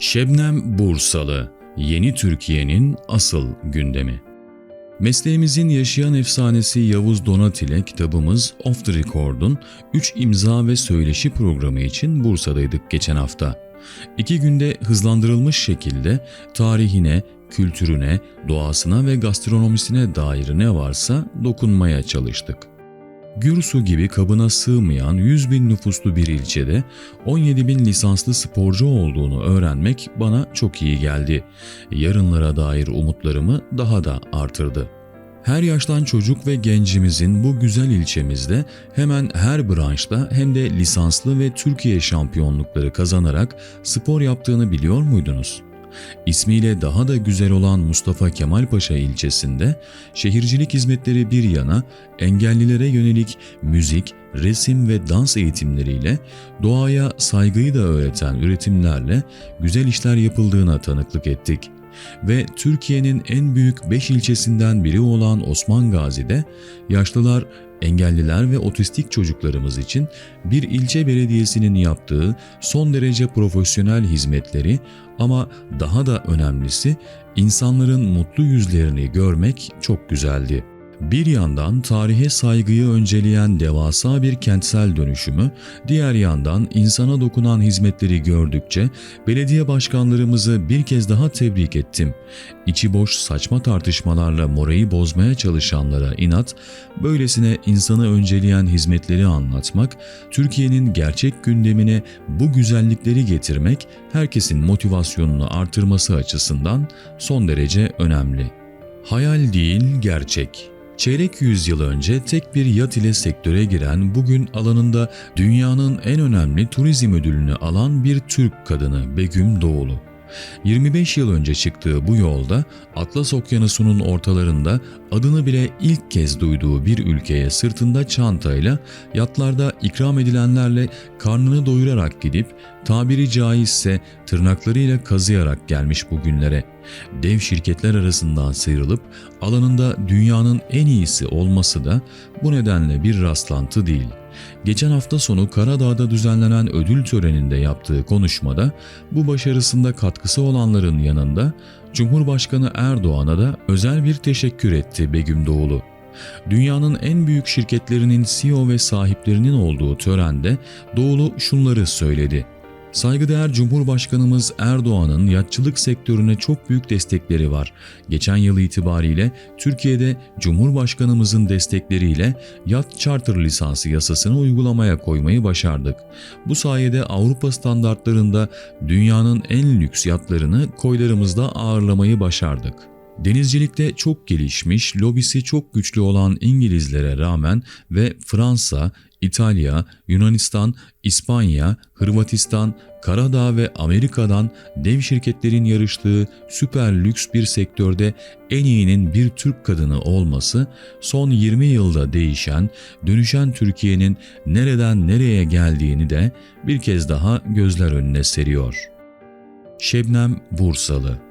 Şebnem Bursalı, Yeni Türkiye'nin asıl gündemi. Mesleğimizin yaşayan efsanesi Yavuz Donat ile kitabımız Off the Record'un 3 imza ve söyleşi programı için Bursa'daydık geçen hafta. İki günde hızlandırılmış şekilde tarihine, kültürüne, doğasına ve gastronomisine dair ne varsa dokunmaya çalıştık. Gürsu gibi kabına sığmayan 100 bin nüfuslu bir ilçede 17 bin lisanslı sporcu olduğunu öğrenmek bana çok iyi geldi. Yarınlara dair umutlarımı daha da artırdı. Her yaştan çocuk ve gencimizin bu güzel ilçemizde hemen her branşta hem de lisanslı ve Türkiye şampiyonlukları kazanarak spor yaptığını biliyor muydunuz? İsmiyle daha da güzel olan Mustafa Kemal Paşa ilçesinde şehircilik hizmetleri bir yana engellilere yönelik müzik, resim ve dans eğitimleriyle doğaya saygıyı da öğreten üretimlerle güzel işler yapıldığına tanıklık ettik. Ve Türkiye'nin en büyük 5 ilçesinden biri olan Osman Gazi'de yaşlılar, engelliler ve otistik çocuklarımız için bir ilçe belediyesinin yaptığı son derece profesyonel hizmetleri ama daha da önemlisi insanların mutlu yüzlerini görmek çok güzeldi. Bir yandan tarihe saygıyı önceleyen devasa bir kentsel dönüşümü, diğer yandan insana dokunan hizmetleri gördükçe belediye başkanlarımızı bir kez daha tebrik ettim. İçi boş saçma tartışmalarla morayı bozmaya çalışanlara inat, böylesine insanı önceleyen hizmetleri anlatmak, Türkiye'nin gerçek gündemine bu güzellikleri getirmek herkesin motivasyonunu artırması açısından son derece önemli. Hayal değil, gerçek. Çeyrek yüzyıl önce tek bir yat ile sektöre giren bugün alanında dünyanın en önemli turizm ödülünü alan bir Türk kadını Begüm Doğulu. 25 yıl önce çıktığı bu yolda Atlas Okyanusu'nun ortalarında adını bile ilk kez duyduğu bir ülkeye sırtında çantayla yatlarda ikram edilenlerle karnını doyurarak gidip tabiri caizse tırnaklarıyla kazıyarak gelmiş bugünlere. Dev şirketler arasından sıyrılıp alanında dünyanın en iyisi olması da bu nedenle bir rastlantı değil. Geçen hafta sonu Karadağ'da düzenlenen ödül töreninde yaptığı konuşmada bu başarısında katkısı olanların yanında Cumhurbaşkanı Erdoğan'a da özel bir teşekkür etti Begüm Doğulu. Dünyanın en büyük şirketlerinin CEO ve sahiplerinin olduğu törende Doğulu şunları söyledi. Saygıdeğer Cumhurbaşkanımız Erdoğan'ın yatçılık sektörüne çok büyük destekleri var. Geçen yıl itibariyle Türkiye'de Cumhurbaşkanımızın destekleriyle yat charter lisansı yasasını uygulamaya koymayı başardık. Bu sayede Avrupa standartlarında dünyanın en lüks yatlarını koylarımızda ağırlamayı başardık. Denizcilikte çok gelişmiş, lobisi çok güçlü olan İngilizlere rağmen ve Fransa, İtalya, Yunanistan, İspanya, Hırvatistan, Karadağ ve Amerika'dan dev şirketlerin yarıştığı süper lüks bir sektörde en iyinin bir Türk kadını olması son 20 yılda değişen, dönüşen Türkiye'nin nereden nereye geldiğini de bir kez daha gözler önüne seriyor. Şebnem Bursalı